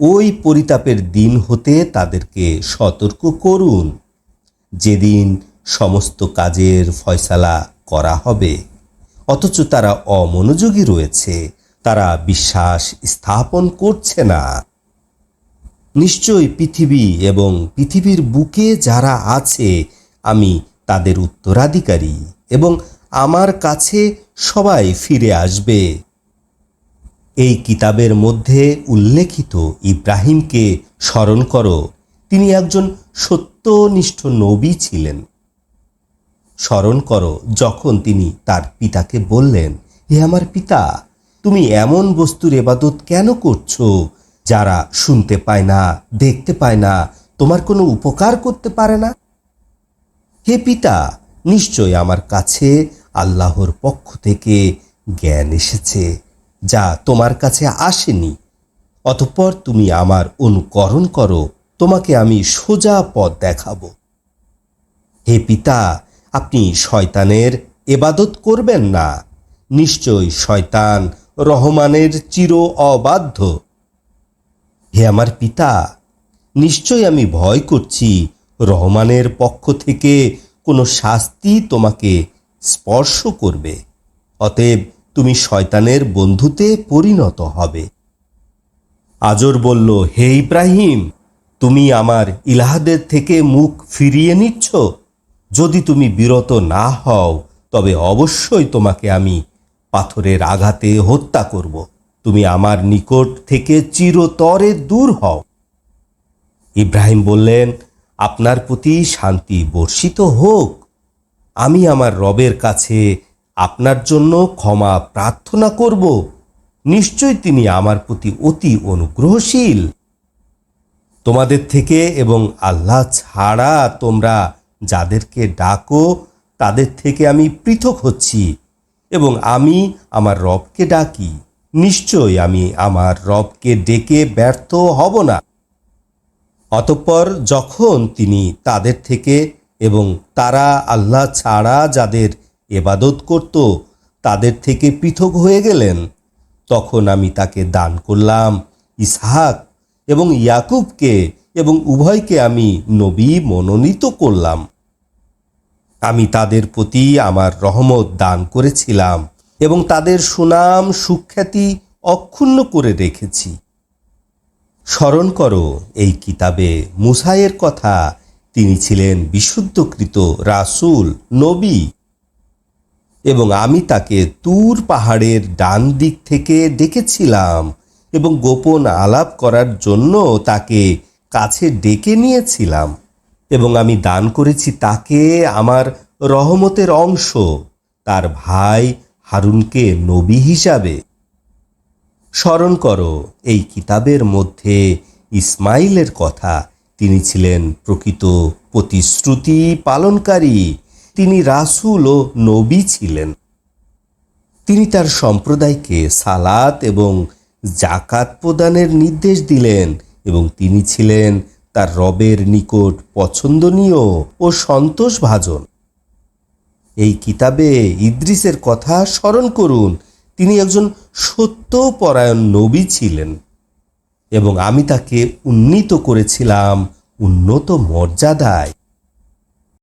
ওই পরিতাপের দিন হতে তাদেরকে সতর্ক করুন। যেদিন সমস্ত কাজের ফয়সালা করা হবে, অথচ তারা অমনোযোগী রয়েছে, তারা বিশ্বাস স্থাপন করছে না। নিশ্চয়ই পৃথিবী এবং পৃথিবীর বুকে যারা আছে, আমি তাদের উত্তরাধিকারী এবং আমার কাছে সবাই ফিরে আসবে। এই কিতাবের মধ্যে উল্লেখিত ইব্রাহিমকে স্মরণ করো। তিনি একজন সত্যনিষ্ঠ নবী ছিলেন। স্মরণ করো, যখন তিনি তার পিতাকে বললেন, হে আমার পিতা, তুমি এমন বস্তুর এবাদত কেন করছ? যারা শুনতে পায় না, দেখতে পায় না, তোমার কোনো উপকার করতে পারে না? হে পিতা, নিশ্চয় আমার কাছে আল্লাহর পক্ষ থেকে জ্ঞান এসেছে। যা তোমার কাছে আসেনি। অতঃপর তুমি আমার অনুকরণ করো, তোমাকে আমি সোজা পথ দেখাবো। হে পিতা, আপনি শয়তানের এবাদত করবেন না। নিশ্চয় শয়তান রহমানের চির অবাধ্য। হে আমার পিতা, নিশ্চয় আমি ভয় করছি। রহমানের পক্ষ থেকে কোনো শাস্তি তোমাকে স্পর্শ করবে। অতএব তুমি শয়তানের বন্ধুতে পরিণত হবে। আজর বলল, হে ইব্রাহিম, তুমি আমার ইলাহাদের থেকে মুখ ফিরিয়ে নিচ্ছ? যদি তুমি বিরত না হও, তবে অবশ্যই তোমাকে আমি পাথরের আঘাতে হত্যা করব। তুমি আমার নিকট থেকে চিরতরে দূর হও। ইব্রাহিম বললেন, আপনার প্রতি শান্তি বর্ষিত হোক। আমি আমার রবের কাছে আপনার জন্য ক্ষমা প্রার্থনা করব। নিশ্চয় তিনি আমার প্রতি অতি অনুগ্রহশীল। তোমাদের থেকে এবং আল্লাহ ছাড়া তোমরা যাদেরকে ডাকো, তাদের থেকে আমি পৃথক হচ্ছি এবং আমি আমার রবকে ডাকি। নিশ্চয় আমি আমার রবকে ডেকে ব্যর্থ হব না। অতঃপর যখন তিনি তাদের থেকে এবং তারা আল্লাহ ছাড়া যাদের এবাদত করত, তাদের থেকে পৃথক হয়ে গেলেন। তখন আমি তাকে দান করলাম, ইসহাক এবং ইয়াকুবকে এবং উভয়কে আমি নবী মনোনীত করলাম। আমি তাদের প্রতি আমার রহমত দান করেছিলাম এবং তাদের সুনাম, সুখ্যাতি অক্ষুণ্ণ করে রেখেছি। স্মরণ করো, এই কিতাবে মুসাইয়ের কথা। তিনি ছিলেন বিশুদ্ধকৃত রাসূল, নবী। এবং আমি তাকে তুর পাহাড়ের ডান দিক থেকে ডেকেছিলাম এবং গোপন আলাপ করার জন্য তাকে কাছে ডেকে নিয়েছিলাম এবং আমি দান করেছি তাকে আমার রহমতের অংশ, তার ভাই হারুনকে নবী হিসাবে। স্মরণ করো, এই কিতাবের মধ্যে ইসমাইলের কথা। তিনি ছিলেন প্রকৃত প্রতিশ্রুতি পালনকারী। তিনি রাসূল ও নবী ছিলেন। তিনি তার সম্প্রদায়কে সালাত এবং জাকাত প্রদানের নির্দেশ দিলেন এবং তিনি ছিলেন তার রবের নিকট পছন্দনীয় ও সন্তোষভাজন। এই কিতাবে ইদ্রিসের কথা স্মরণ করুন, তিনি একজন সত্যপরায়ণ নবী ছিলেন এবং আমি তাকে উন্নীত করেছিলাম উন্নত মর্যাদায়।